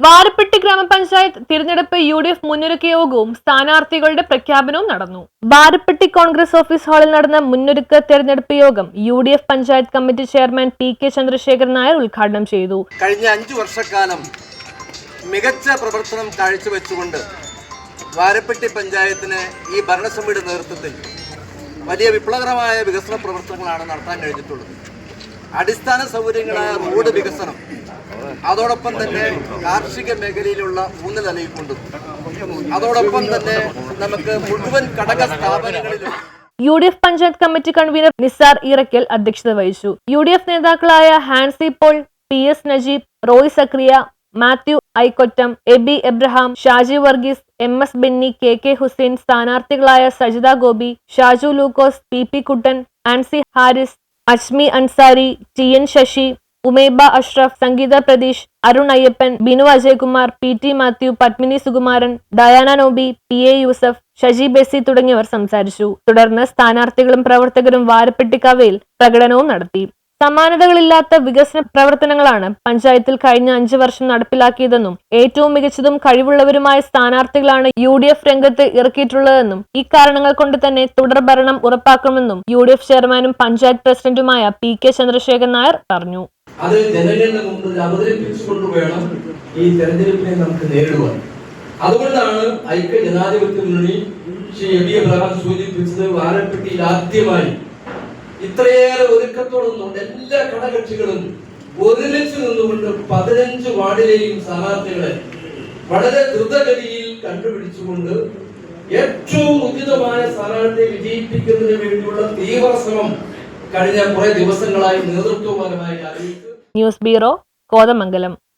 വാരപ്പെട്ടി ഗ്രാമപഞ്ചായത്ത് തിരഞ്ഞെടുപ്പ് U D F മുന്നൊരുക്ക യോഗവും സ്ഥാനാർത്ഥികളുടെ പ്രഖ്യാപനവും നടന്നു. വാരപ്പെട്ടി കോൺഗ്രസ് ഓഫീസ് ഹാളിൽ നടന്ന മുന്നൊരുക്ക തെരഞ്ഞെടുപ്പ് യോഗം U D F panchayat committee chairman P K Chandrasekharan Nair ഉദ്ഘാടനം ചെയ്തു. കഴിഞ്ഞ അഞ്ചു വർഷക്കാലം മികച്ച പ്രവർത്തനം കാഴ്ചവെച്ചുകൊണ്ട് വാരപ്പെട്ടി പഞ്ചായത്തിന് ഈ ഭരണസമിതിയുടെ നേതൃത്വത്തിൽ വലിയ വിപ്ലവകരമായ വികസന പ്രവർത്തനങ്ങളാണ് നടത്താൻ കഴിഞ്ഞിട്ടുള്ളത്. അടിസ്ഥാന സൗകര്യങ്ങളായ റോഡ് വികസനം. അതോടൊപ്പം തന്നെ കാർഷിക മേഖലയിലുള്ള ഊന്നൽ നൽകിക്കൊണ്ടും അതോടൊപ്പം തന്നെ നമുക്ക് മുഴുവൻ ഘടക സ്ഥാപനങ്ങളിലും U D F panchayat committee convener Nisar Irakkal അധ്യക്ഷത വഹിച്ചു. യു ഡി എഫ് നേതാക്കളായ Hansi Paul P S Najeeb Roy Zakariya Mathew Aikkottam Aby Abraham Shaji Varghese M S Benny K K Hussain സ്ഥാനാർത്ഥികളായ Sajitha Gopi Shaju Lukose P P Kuttan Ancy Haris Ajmi Ansari T N Sasi Umeba Ashraf Sangeetha Pratheesh Arun Ayyappan Binu Ajaykumar P T Mathew Padmini Sukumaran Diana Noby P A Yusuf Shaji Besi തുടങ്ങിയവർ സംസാരിച്ചു. തുടർന്ന് സ്ഥാനാർത്ഥികളും പ്രവർത്തകരും വാരപ്പെട്ടിക്കവയിൽ പ്രകടനവും നടത്തി. സമാനതകളില്ലാത്ത വികസന പ്രവർത്തനങ്ങളാണ് പഞ്ചായത്തിൽ കഴിഞ്ഞ അഞ്ചു വർഷം നടപ്പിലാക്കിയതെന്നും ഏറ്റവും മികച്ചതും കഴിവുള്ളവരുമായ സ്ഥാനാർത്ഥികളാണ് യു ഡി എഫ് രംഗത്ത് ഇറക്കിയിട്ടുള്ളതെന്നും ഈ കാരണങ്ങൾ കൊണ്ട് തന്നെ തുടർ ഭരണം ഉറപ്പാക്കുമെന്നും യു ഡി എഫ് ചെയർമാനും പഞ്ചായത്ത് പ്രസിഡന്റുമായ പി കെ ചന്ദ്രശേഖരൻ നായർ പറഞ്ഞു. അത് ജനങ്ങളുടെ മുമ്പിൽ അവതരിപ്പിച്ചുകൊണ്ട് വേണം ഈ തെരഞ്ഞെടുപ്പിനെ നമുക്ക് നേരിടുവാൻ. അതുകൊണ്ടാണ് ഐക്യ ജനാധിപത്യ മുന്നണി ശ്രീ എബി എബ്രഹാം സൂചിപ്പിച്ചത് വാരപ്പെട്ടിയിൽ ആദ്യമായി ഇത്രയേറെ ഒരുക്കത്തോടൊന്നുകൊണ്ട് എല്ലാ ഘടകക്ഷികളും ഒരുമിച്ച് നിന്നുകൊണ്ട് പതിനഞ്ച് വാർഡിലെയും സ്ഥാനാർത്ഥികളെ വളരെ ദ്രുതഗതിയിൽ കണ്ടുപിടിച്ചുകൊണ്ട് ഏറ്റവും ഉചിതമായ സ്ഥാനാർത്ഥിയെ വിജയിപ്പിക്കുന്നതിന് വേണ്ടിയുള്ള തീവ്ര ശ്രമം കഴിഞ്ഞ കുറെ ദിവസങ്ങളായി നേതൃത്വപരമായി ന്യൂസ് ബ്യൂറോ കോതമംഗലം.